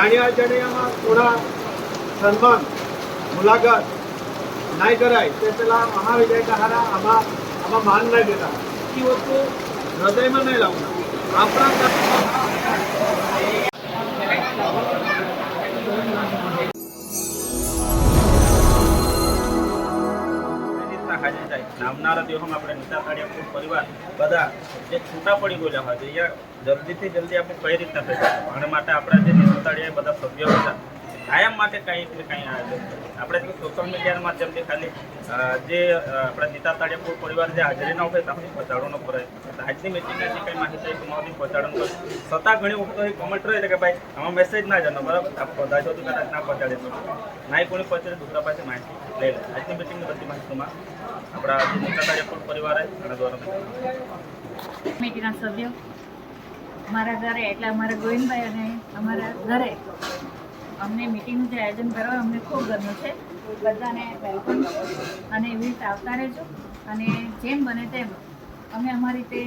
જાણ્યા અજાણ્યામાં થોડા સન્માન મુલાકાત નહીં કરાય તે પેલા મહાવિજય હારા આમાં આમાં માન નહીં દેતા. એ વસ્તુ હૃદયમાં નહીં લાવતા આપણા નામનારા દિવસમાં આપણે નીતા કાળિયા પરિવાર, બધા જે છૂટા પડી ગયેલા હોય જલ્દીથી જલ્દી આપણે કઈ રીતના થઈ શકે આના માટે આપણા જે કાળિયા બધા સભ્યો હતા, કાયમ માટે કંઈ ને કંઈ આયોજન આપણે સોશિયલ મીડિયાના માધ્યમથી ખાલી જે આપણા આપણા નીતા તાળિયાપુર પરિવાર જે હાજરી ના હોય ત્યાં પહોંચાડવાનો પ્રયત્ન આજની મિટિંગના જે કંઈ માહિતી તમારી પહોંચાડવાનું છતાં ઘણી વખત એ કોમેન્ટ રહે છે કે ભાઈ, આમાં મેસેજ ના જાણો બરાબર? આપ પહોંચાડશો તો કદાચ ના પહોંચાડે શકો. ના કોની પહોંચે દૂસરા પાસે માહિતી લઈ લે. આજની મિટિંગની બધી માહિતીમાં આપણા જે નીતા તાળિયાપુર હોય એના દ્વારા મિટિંગના સભ્યો. મારા ઘરે, એટલે અમારા ગોવિંદભાઈ અને અમારા ઘરે અમને મિટિંગનું જે આયોજન કરવા અમને ખૂબ ગમ્યું છે. બધાને વેલકમ અને એવી રીતે આવતા રહેજો. અને જેમ બને તેમ અમે અમારી રીતે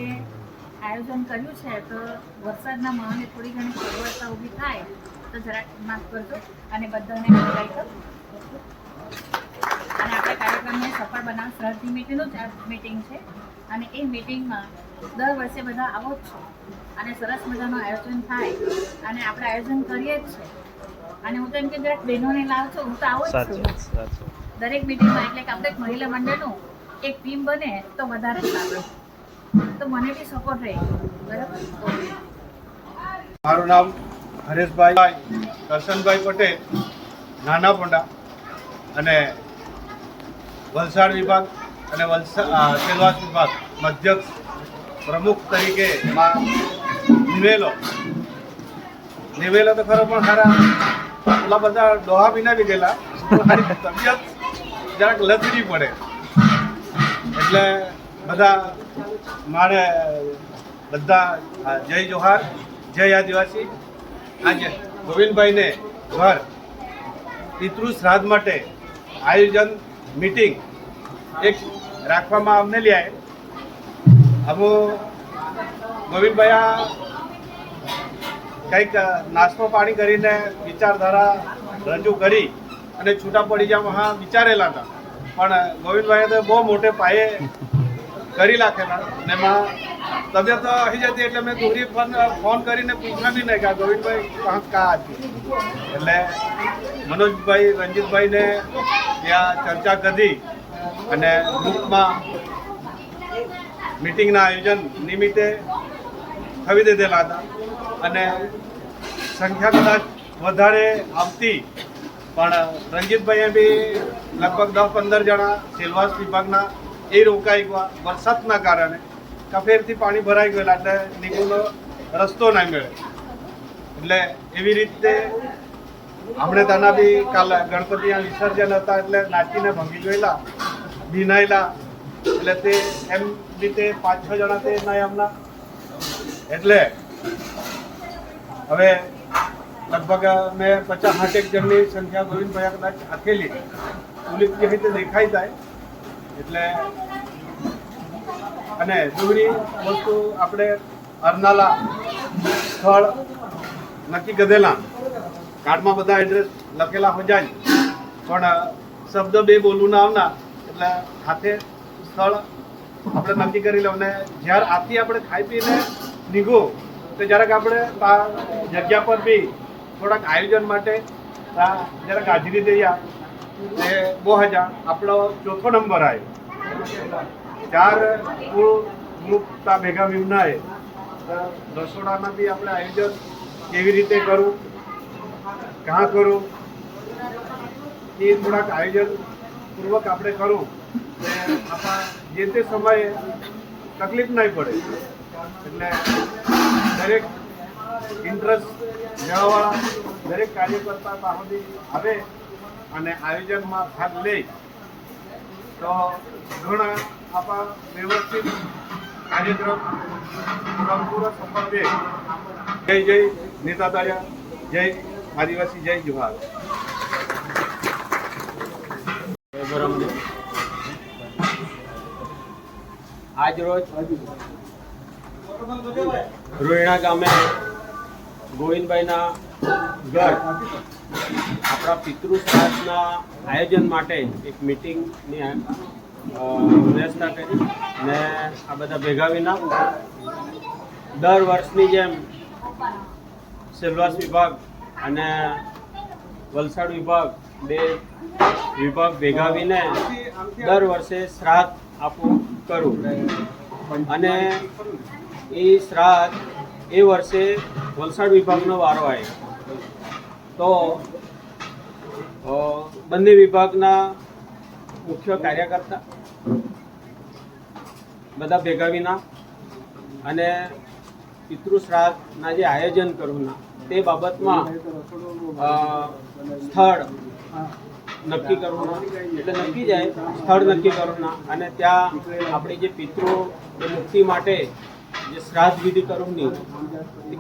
આયોજન કર્યું છે, તો વરસાદના માહોલને થોડી ઘણી સગવડતા ઊભી થાય, તો જરાક માફ કરજો. અને બધાને વેલકમ અને આપણે કાર્યક્રમને સફળ બનાવ સરહદની મિટિંગનું જ મિટિંગ છે. અને એ મિટિંગમાં દર વર્ષે બધા આવો જ છો. અને સરસ મજાનું આયોજન થાય. અને આપણે આયોજન કરીએ જ છે અને હું તો એમ કે જરાક બહેનોને લાવજો હું તો આવું જ છું. દરેક મિટિંગમાં એટલે કે આપણે એક મહિલા મંડળનું એક ટીમ બને તો વધારે સારું તો મને બી સપોર્ટ રહે. બરાબર? મારું નામ હરેશભાઈ દર્શનભાઈ પટેલ નાના પોંડા અને વલસાડ વિભાગ અને વલસાડ સેલવાસ વિભાગ મધ્યક્ષ પ્રમુખ તરીકે નિવેલો. નિવેલો તો ખરો પણ સારા ઓલા બધા ડોહા બી બી ગયેલા. તબિયત જરાક લથડી પડે. એટલે બધા મારે બધા જય જોહાર, જય આદિવાસી. આજે ગોવિંદભાઈને ઘર પિતૃ શ્રાદ્ધ માટે આયોજન, મીટિંગ એક રાખવામાં અમને લ્યાય. અમો ગોવિંદભાઈ કંઈક નાસ્તો પાણી કરીને વિચારધારા રજૂ કરી અને છૂટા પડી જવા હા વિચારેલા હતા. પણ ગોવિંદભાઈએ તો બહુ મોટે પાયે કરી નાખેલા ને એમાં તબિયત આવી જતી એટલે મેં દોરી ફોન ફોન કરીને પૂછવા બી નહીં કે ગોવિંદભાઈ કાં કા એટલે મનોજભાઈ, રંજીતભાઈને ત્યાં ચર્ચા કરી અને ગ્રુપમાં મિટિંગના આયોજન નિમિત્તે થવી દીધેલા હતા અને સંખ્યા કદાચ વધારે આવતી પણ રંજીતભાઈએ બી લગભગ દસ પંદર જણા સેલવાસ વિભાગના એ રોકાઈ ગયા વરસાદના કારણે. કફેરથી પાણી ભરાઈ ગયેલા એટલે નીકળનો રસ્તો ના મળે એટલે એવી રીતે આપણે ત્યાંના બી કાલે ગણપતિના વિસર્જન હતા એટલે નાચીને ભંગી ગયેલા, ભીનાયેલા એટલે તે એમ રીતે પાંચ છ જણા તે નહીં હમણાં એટલે હવે લગભગ મેં પચાસ સાઠેક જણની સંખ્યા ગોવિંદભાઈ કદાચ આખેલી પોલીસ કેવી રીતે દેખાઈ જાય, એટલે અને દૂરી વસ્તુ આપણે અરનાલા સ્થળ નક્કી કરેલા. કાર્ડમાં બધા એડ્રેસ લખેલા હોય જાય. પણ શબ્દ બે બોલવું ના આવના, એટલે હાથે સ્થળ આપણે નક્કી કરી લઉં ને જ્યારે આથી આપણે ખાઈ પીને નીકળો તો જરાક આપણે જગ્યા પર બી થોડાક આયોજન માટે જરાક હાજરી દઈએ. એ બહુ હજાર આપણો ચોથો નંબર આવ્યો. ચાર કુળ ગ્રુપ તા ભેગા વિમનાએ, તો રસોડાના બી આપણે આયોજન કેવી રીતે કરવું, ક્યાં કરું એ થોડાક આયોજન પૂર્વક આપણે કરું ને આપણા જે તે સમયે તકલીફ નહીં પડે. એટલે દરેક ઇન્ટરેસ્ટ લેવાવાળા, દરેક કાર્યકર્તા પાસેથી આવે અને આયોજનમાં ભાગ લે. તો ઘણા આપણા વ્યવસ્થિત કાર્યક્રમ સંપૂર્ણ સફળ દે જય જય નેતા તાળિયા જય આદિવાસી, જય જુહાર આજ રોજ રોહિણા ગામે ગોવિંદભાઈના ઘર આપણા પિતૃ શ્રાદ્ધના આયોજન માટે એક મિટિંગની વ્યવસ્થા કરી ને આ બધા ભેગા વિના દર વર્ષની જેમ સેલવાસ વિભાગ અને વલસાડ વિભાગ બે વિભાગ ભેગાવીને દર વર્ષે શ્રાદ્ધ આપવું કરું. અને એ શ્રાદ્ધ એ વર્ષે વલસાડ વિભાગનો વારો આવ્યો તો બંને વિભાગના મુખ્ય કાર્યકર્તા બધા ભેગા વિના અને પિતૃશ્રાદ્ધના જે આયોજન કરવાના તે બાબતમાં સ્થળ નક્કી કરવાના. એટલે નક્કી જાય, સ્થળ નક્કી કરવાના. અને ત્યાં આપણી જે પિતૃ મુક્તિ માટે જે શ્રાદ્ધ વિધિ કરવાની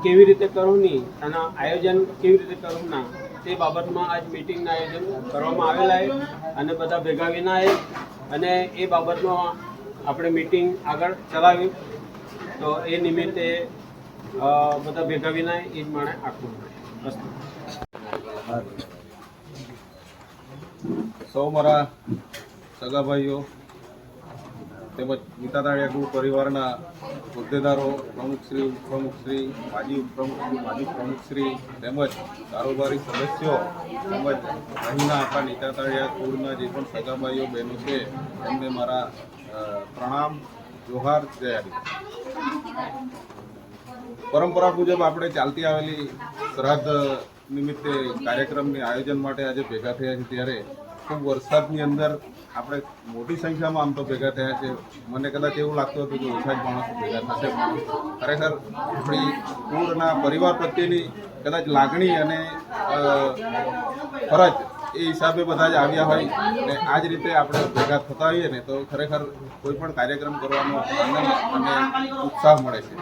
કેવી રીતે કરવાની એના આયોજન કેવી રીતે કરવાના તે બાબતમાં આજ મિટિંગના આયોજન કરવામાં આવેલા અને બધા ભેગા વિના અને એ બાબતમાં આપણે મિટિંગ આગળ ચલાવી તો એ નિમિત્તે બધા ભેગા વિના એ જ માણે આખું. અસ્તુ સૌ મારા સગા ભાઈઓ તેમજ ગીતાદાળિયા ગુરુ પરિવારના હોદ્દેદારો પ્રમુખશ્રી ઉપપ્રમુખશ્રી માજી ઉપપ્રમુખશ્રી માજી પ્રમુખશ્રી તેમજ કારોબારી સદસ્યો તેમજ અહીંના આપણા નીતાતાળિયા કુળના જે પણ સગાભાઈઓ બહેનો છે, એમને મારા પ્રણામ, જોહાર, જય પરંપરા મુજબ આપણે ચાલતી આવેલી શ્રાદ્ધ નિમિત્તે કાર્યક્રમની આયોજન માટે આજે ભેગા થયા છે ત્યારે ખૂબ વરસાદની અંદર આપણે મોટી સંખ્યામાં આમ તો ભેગા થયા છે. મને કદાચ એવું લાગતું હતું કે ઓછા જ માણસો ભેગા થશે. પણ ખરેખર આપણી કુળના પરિવાર પ્રત્યેની કદાચ લાગણી અને ફરજ એ હિસાબે બધા જ આવ્યા હોય અને આ જ રીતે આપણે ભેગા થતા હોઈએ ને તો ખરેખર કોઈ પણ કાર્યક્રમ કરવાનો આનંદ અને ઉત્સાહ મળે છે.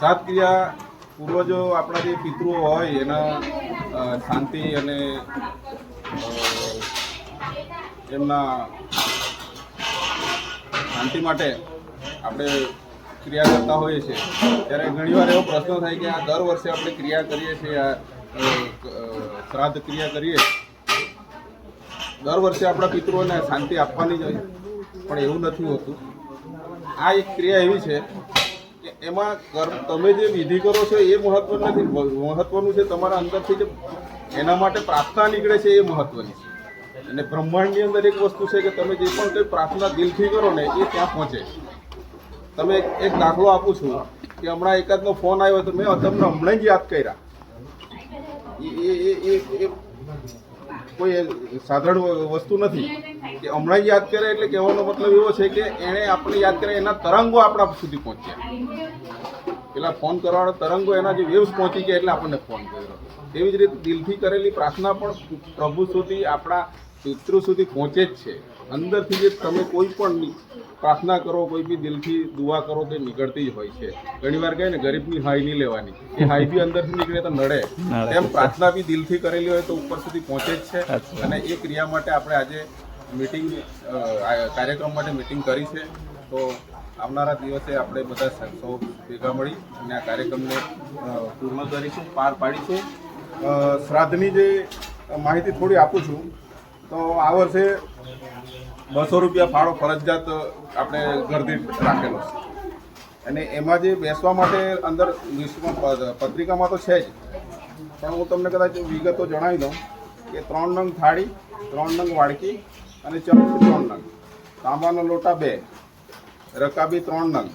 સાત ક્રિયા પૂર્વજો આપણા જે પિતૃઓ હોય એના શાંતિ અને એમના શાંતિ માટે આપણે ક્રિયા કરતા હોઈએ છીએ. ત્યારે ઘણીવાર એવો પ્રશ્ન થાય કે આ દર વર્ષે આપણે ક્રિયા કરીએ છીએ, આ શ્રાદ્ધ ક્રિયા કરીએ દર વર્ષે આપણા પિતૃઓને શાંતિ આપવાની હોય, પણ એવું નથી હોતું. આ એક ક્રિયા એવી છે કે એમાં તમે જે વિધિ કરો છો એ મહત્વ નથી, મહત્વનું છે તમારા અંદરથી જે એના માટે પ્રાર્થના નીકળે છે એ મહત્વની. અને બ્રહ્માંડની અંદર એક વસ્તુ છે કે તમે જે પણ કંઈ પ્રાર્થના દિલથી કરો ને એ ત્યાં પહોંચે. તમે એક- દાખલો આપું છું કે હમણાં એકાદનો ફોન આવ્યો તો મેં તમને હમણાં જ યાદ કર્યા. એ એ- કોઈ સાધારણ વસ્તુ નથી. કે હમણાં યાદ કરે એટલે કહેવાનો મતલબ એવો છે કે એણે આપણે યાદ કરે એના તરંગો આપણા સુધી પહોંચ્યા. પેલા ફોન કરવાના તરંગો એના જે વેવ્સ પહોંચી ગયા એટલે આપણને ફોન કર્યો. તેવી જ રીતે દિલથી કરેલી પ્રાર્થના પણ પ્રભુ સુધી આપણા પિતૃ સુધી પહોંચે જ છે. અંદરથી જે તમે કોઈ પણ પ્રાર્થના કરો કોઈ બી દિલથી દુઆ કરો તે નીકળતી જ હોય છે. ઘણીવાર કહે ને ગરીબની હાઈ નહીં લેવાની. એ હાઈ બી અંદરથી નીકળે તો નડે. તેમ પ્રાર્થના બી દિલથી કરેલી હોય તો ઉપર સુધી પહોંચે જ છે. અને એ ક્રિયા માટે આપણે આજે મિટિંગ કાર્યક્રમ માટે મિટિંગ કરી છે. તો આવનારા દિવસે આપણે બધા સૌ ભેગા મળી અને આ કાર્યક્રમને પૂર્ણ કરીશું, પાર પાડીશું. શ્રાદ્ધની જે માહિતી થોડી આપું છું, તો આ વર્ષે બસો રૂપિયા ફાળો ફરજિયાત આપણે ગરદી રાખેલો છે. અને એમાં જે બેસવા માટે અંદર વિશ્વમાં પત્રિકામાં તો છે જ. પણ હું તમને કદાચ વિગતો જણાવી દઉં કે ત્રણ નંગ થાળી, ત્રણ નંગ વાડકી અને ચમચી ત્રણ નંગ. તાંબાનો લોટા બે. રકાબી ત્રણ નંગ.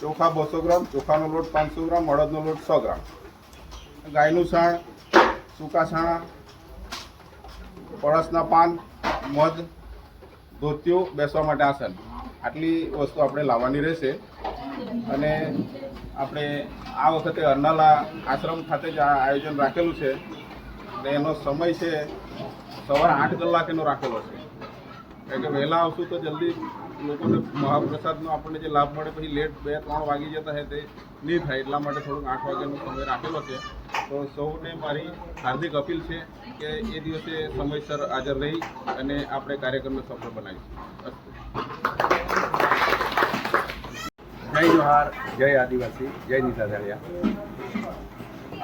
ચોખા બસો ગ્રામ, ચોખાનો લોટ પાંચસો ગ્રામ, અડદનો લોટ સો ગ્રામ. ગાયનું છાણ, સૂકા છાણા, પળસના પાન, મધ, ધોતિયો બેસવા માટે આસન. આટલી વસ્તુ આપણે લાવવાની રહેશે. અને આપણે આ વખતે અરનાલા આશ્રમ ખાતે જ આ આયોજન રાખેલું છે. અને એનો સમય છે સવારે આઠ કલાક એનો રાખેલો છે. કારણ કે વહેલા આવશું તો જલ્દી લોકોને મહાપ્રસાદનો આપણને જે લાભ મળે, પછી લેટ બે ત્રણ વાગી જતા હોય તે નહીં થાય, એટલા માટે થોડુંક આઠ વાગ્યાનો સમય રાખેલો છે. તો સૌને મારી હાર્દિક અપીલ છે કે એ દિવસે સમયસર હાજર રહી અને આપણે કાર્યક્રમને સફળ બનાવીશું. જય જોહાર, જય આદિવાસી, જય દિતાધારિયા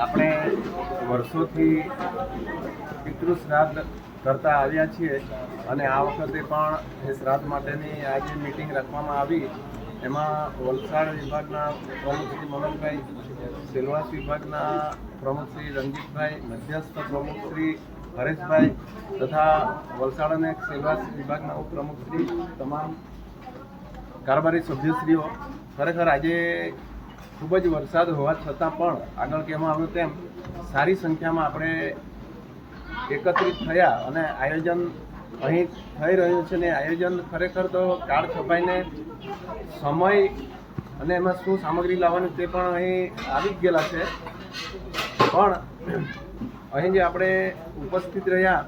આપણે વર્ષોથી પિતૃ શ્રાદ્ધ કરતા આવ્યા છીએ અને આ વખતે પણ એ શ્રાદ્ધ માટેની આ જે મિટિંગ રાખવામાં આવી. એમાં વલસાડ વિભાગના પ્રમુખ શ્રી મનોજભાઈ, સેલવાસ વિભાગના પ્રમુખ શ્રી રંજીતભાઈ, મધ્યસ્થ પ્રમુખ શ્રી હરેશભાઈ તથા વલસાડ અને સેલવાસ વિભાગના ઉપપ્રમુખ શ્રી તમામ કારોબારી સભ્યશ્રીઓ. ખરેખર આજે ખૂબ જ વરસાદ હોવા છતાં પણ આગળ કહેવામાં આવ્યું તેમ, સારી સંખ્યામાં આપણે એકત્રિત થયા અને આયોજન અહીં થઈ રહ્યું છે ને આયોજન ખરેખર તો કાર્ડ છપાઈને સમય અને એમાં શું સામગ્રી લાવવાની તે પણ અહીં આવી જ ગયેલા છે. પણ અહીં જે આપણે ઉપસ્થિત રહ્યા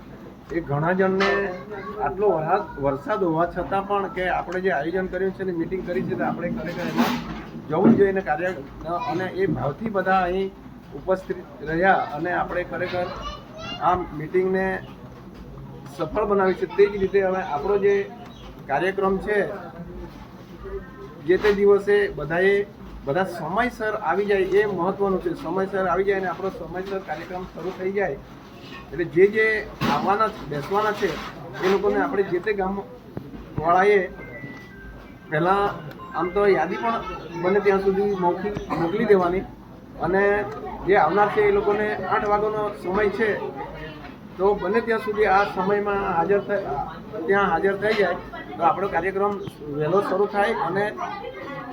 એ ઘણા જણને આટલો વરસાદ હોવા છતાં પણ કે આપણે જે આયોજન કર્યું છે ને મિટિંગ કરી છે આપણે ખરેખર એમાં જવું જોઈએ ને કાર્ય અને એ ભાવથી બધા અહીં ઉપસ્થિત રહ્યા અને આપણે ખરેખર આ મિટિંગને સફળ બનાવી છે તે જ રીતે હવે આપણો જે કાર્યક્રમ છે, જે તે દિવસે બધાએ, બધા સમયસર આવી જાય એ મહત્વનું છે. સમયસર આવી જાય અને આપણો સમયસર કાર્યક્રમ શરૂ થઈ જાય. એટલે જે જે આવવાના બેસવાના છે, એ લોકોને આપણે જે તે ગામ વાળાએ પહેલાં આમ તો યાદી પણ બને ત્યાં સુધી મોકલી મોકલી દેવાની. અને જે આવનાર છે એ લોકોને આઠ વાગ્યાનો સમય છે તો બને ત્યાં સુધી આ સમયમાં હાજર ત્યાં હાજર થઈ જાય, તો આપણો કાર્યક્રમ વહેલો શરૂ થાય અને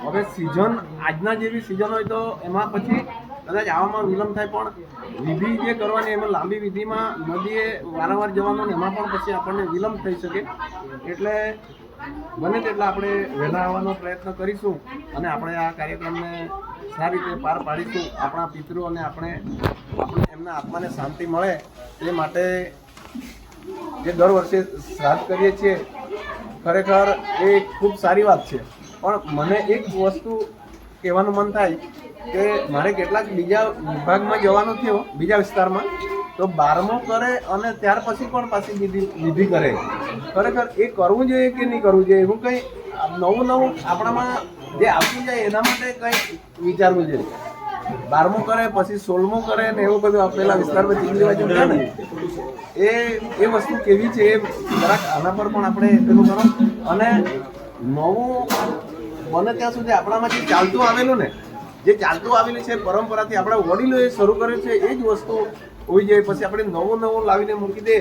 હવે સિઝન આજના જેવી સિઝન હોય તો એમાં પછી કદાચ આવવામાં વિલંબ થાય, પણ વિધિ જે કરવાની એમાં લાંબી વિધિમાં નદીએ વારંવાર જવાનું એમાં પણ પછી આપણને વિલંબ થઈ શકે. એટલે બને તેટલા આપણે વહેલા આવવાનો પ્રયત્ન કરીશું અને આપણે આ કાર્યક્રમને સારી રીતે પાર પાડીશું. આપણા પિતૃ અને આપણે આપણે એમના આત્માને શાંતિ મળે. એ માટે જે દર વર્ષે શ્રાદ્ધ કરીએ છીએ, ખરેખર એ ખૂબ સારી વાત છે. પણ મને એક વસ્તુ કહેવાનું મન થાય કે મારે કેટલાક બીજા વિભાગમાં જવાનું થયું, બીજા વિસ્તારમાં, તો બારમો કરે અને ત્યાર પછી પણ પાછી વિધિ વિધિ કરે? ખરેખર એ કરવું જોઈએ કે નહીં કરવું જોઈએ? હું કંઈ નવું નવું આપણામાં જે આવતું જાય એના માટે કંઈ વિચારવું જોઈએ? બારમું કરે, પછી સોળમું કરે ને એવું બધું આપેલા વિસ્તારમાં ચીકલી બાજુ છે. ને એ એ વસ્તુ કેવી છે એ જરાક આના પર પણ આપણે પેલું કરો. અને નવું બને ત્યાં સુધી આપણામાં જે ચાલતું આવેલું ને, જે ચાલતું આવેલું છે, પરંપરાથી આપણા વડીલોએ શરૂ કર્યું છે, એ જ વસ્તુ હોવી જોઈએ પછી આપણે નવું નવું લાવીને મૂકી દે,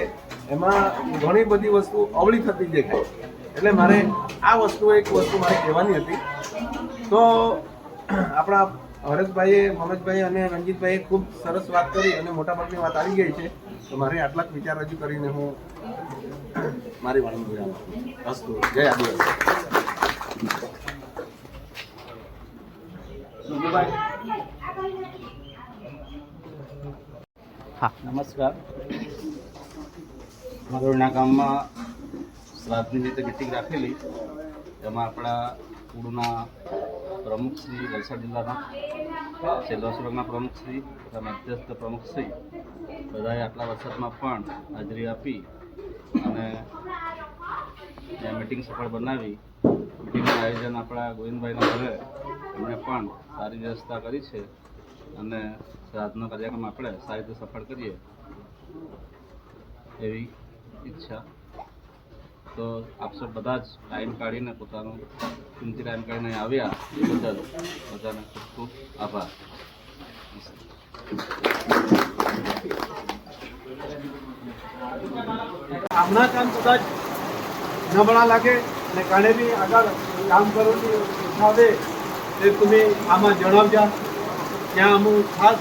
એમાં ઘણી બધી વસ્તુ અવળી થતી દેખાય એટલે મારે આ વસ્તુ એક વસ્તુ મારે કહેવાની હતી. તો, આપણા હરેશભાઈએ મનોજભાઈ અને રંજીતભાઈએ ખૂબ સરસ વાત કરી અને મોટાભાગની વાત આવી ગઈ છે. તો મારે આટલા વિચાર રજૂ કરીને હું મારી વાણી વિરામ અસ્તુ જય આદિવાસી. નમસ્કાર. મરોડના ગામમાં શ્રાદ્ધની રીતે મિટિંગ રાખેલી. એમાં આપણા કુળના પ્રમુખ શ્રી વલસાડ જિલ્લાના સેલવાસુરગના પ્રમુખશ્રી તથા મધ્યસ્થ પ્રમુખશ્રી બધાએ આટલા વરસાદમાં પણ હાજરી આપી અને ત્યાં મિટિંગ સફળ બનાવી. મિટિંગનું આયોજન આપણા ગોવિંદભાઈના ઘરે એમણે પણ સારી વ્યવસ્થા કરી છે અને શ્રાદ્ધનો કાર્યક્રમ આપણે સારી રીતે સફળ કરીએ એવી ઈચ્છા તો આપ બધા જ ટાઈમ કાઢીને પોતાનો, કિંમતી ટાઈમ કાઢીને આવ્યા. એ બદલ બધાને ખૂબ ખૂબ આભાર. આમના કામ કદાચ નબળા લાગે અને કાણે બી આગળ કામ કરવાની ઈચ્છા આવે તે તમે આમાં જણાવજો. ત્યાં અમુક ખાસ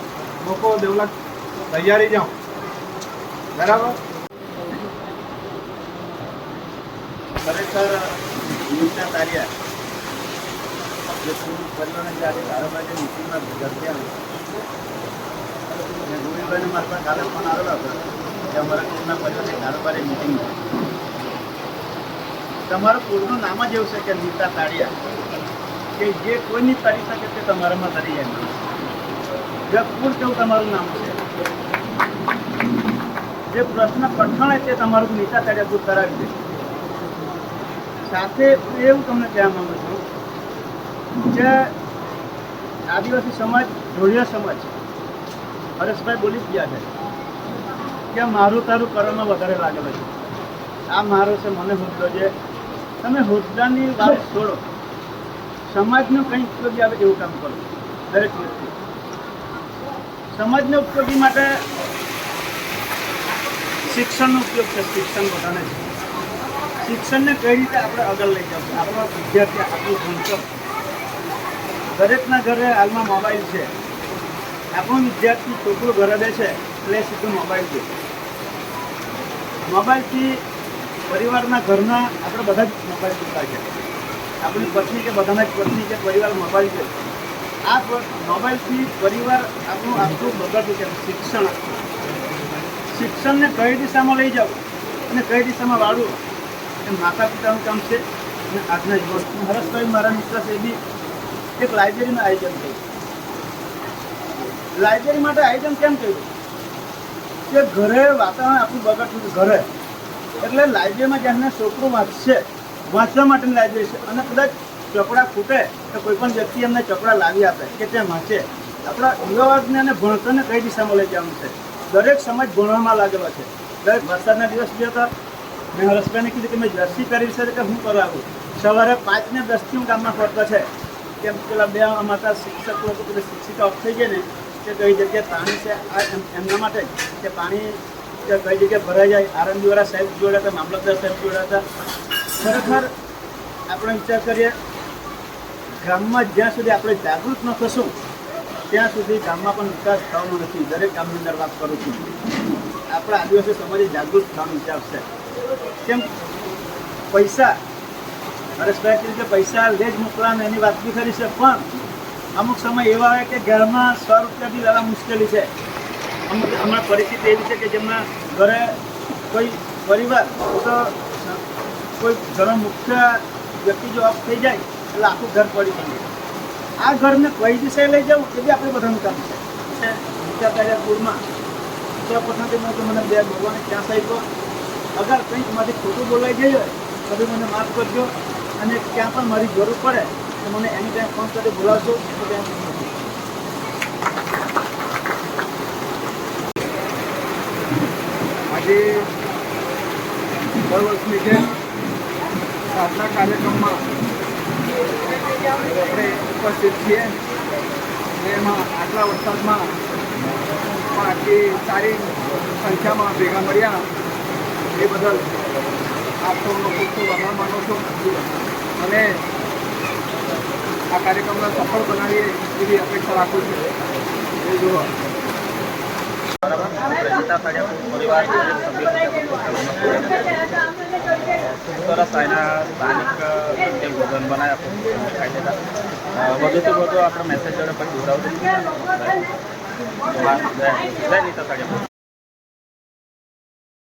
લોકો ડેવલપ તૈયારી જાઉં. બરાબર? ખરેખર યોજના તાર્યા. જે પૂરું પરિવારને જ્યારે કારોબાર ઘરથી આવી અને ગોવિંદભાઈને મારફત કાલે ફોન આવેલો હતો કે અમારા કોઈના પરિવારની કારોબારી મિટિંગ તમારું પૂરનું નામ જ એવું છે કે નીતા તાળિયા કે જે કોઈની તારી શકે તે તમારામાં તરી જાય. જે કુર કેવું તમારું નામ છે. જે પ્રશ્ન કઠણ તે તમારું નીતા તાળિયા દૂર કરાવી દે. સાથે એવું તમને કહેવા માંગુ છું જે આદિવાસી સમાજ, ધોળિયા સમાજ, હરેશભાઈ બોલી ગયા છે કે મારું તારું કરવામાં વધારે લાગેલો છે. આ મારો છે, મને હોદ્દો છે. તમે હોદ્દાની વાત છોડો. સમાજનો કંઈ ઉપયોગી આવે એવું કામ કરો, દરેક વ્યક્તિ. સમાજને ઉપયોગી માટે શિક્ષણનો ઉપયોગ છે, શિક્ષણ બધાને છે. શિક્ષણને કઈ રીતે આપણે આગળ લઈ જવું? આપણો વિદ્યાર્થી આપણું ભણતર. દરેકના ઘરે હાલમાં મોબાઈલ છે. આપણો વિદ્યાર્થી છોકરો ઘરે બેસે એટલે સીધું મોબાઈલ છે મોબાઈલથી પરિવારના ઘરના આપણે બધા જ મોબાઈલ ચૂકતા છે. આપણી પત્ની કે બધાના જ પત્ની કે પરિવાર મોબાઈલ છે આ મોબાઈલથી પરિવાર આપણું આખું બગડતું છે, શિક્ષણ. શિક્ષણને કઈ દિશામાં લઈ જાવ અને કઈ દિશામાં વાળવું? એ માતા પિતાનું કામ છે અને આજના યુવક હરેશભાઈ મારા મિત્ર છે એ બી એક લાઇબ્રેરીનું આયોજન કર્યું લાઇબ્રેરી માટે આયોજન કેમ કર્યું કે ઘરે વાતાવરણ આપણું બગડતું ઘરે. એટલે લાઇબ્રેરીમાં જ્યાં છોકરું વાંચશે, વાંચવા માટેની લાઇબ્રેરી છે. અને કદાચ ચપડા ખૂટે તો કોઈ પણ વ્યક્તિ એમને ચપડા લાવી આપે કે તે વાંચે. આપણા યુવા અને ભણતરને કઈ દિશામાં લઈ જવાનું છે? દરેક સમાજ ભણવામાં લાગેલો છે. દરેક વરસાદના દિવસ બી હતા મેં હરસભાઈને કીધું કે મેં જર્સી કરી છે કે હું કરવા સવારે પાંચ ને દસથી હું ગામમાં ફરતો છે. કેમ પેલા બે અમારા શિક્ષક લોકો પેલા શિક્ષિકા ઓફ થઈ ગયા ને, કે કઈ જગ્યાએ પાણી છે, આ એમ- એમના માટે કે પાણી કઈ જગ્યાએ ભરાઈ જાય. આરંભીવાળા સાહેબ જોડ્યા હતા, મામલતદાર સાહેબ જોડ્યા હતા. ખરેખર આપણે વિચાર કરીએ, ગામમાં જ્યાં સુધી આપણે જાગૃત ન થશું, ત્યાં સુધી ગામમાં પણ વિકાસ થવાનો નથી. દરેક ગામની અંદર વાત કરું છું. આપણા આદિવાસી સમાજે જાગૃત થવાનો વિચાર છે. કેમ? પૈસા. હરેશભાઈ કીધું કે પૈસા લે જ મોકલાને, એની વાત બી ખરી છે, પણ અમુક સમય એવા આવે કે ઘરમાં સો રૂપિયા બી લેવા મુશ્કેલી છે. અમુક હમણાં પરિસ્થિતિ એવી છે કે જેમના ઘરે કોઈ પરિવાર, તો કોઈ ઘરનો મુખ્ય વ્યક્તિ જો ઓફ થઈ જાય, એટલે આખું ઘર પડી જાય. આ ઘરને કઈ દિશાએ લઈ જવું એ બી આપણે બધાનું કામ છે. વિચાર કર્યા પૂરમાં, તો પ્રથમથી મને બે ભગવાને ક્યાં સાહેબ અગર કંઈક મારી ખોટું બોલાઈ ગઈ હોય તો બી મને માફ કરજો અને ક્યાં પણ મારી જરૂર પડે, તો મને એની ટાઈમ ફોન સાથે બોલાવશો તો ત્યાં આજે દર વર્ષની જેમ સાતના કાર્યક્રમમાં આપણે ઉપસ્થિત છીએ એમાં આટલા વરસાદમાં આટલી સારી સંખ્યામાં ભેગા મળ્યા. એ બદલ આપ સૌનો ખૂબ આભાર માનું છું. અને આ કાર્યક્રમને સફળ બનાવીએ એવી અપેક્ષા રાખું છું. એ દરેક સરસ એના સ્થાનિક જે ભોજન બનાવ્યા વધુથી વધુ આપણે મેસેજ જોડે પછી જોડાવું જય નીતા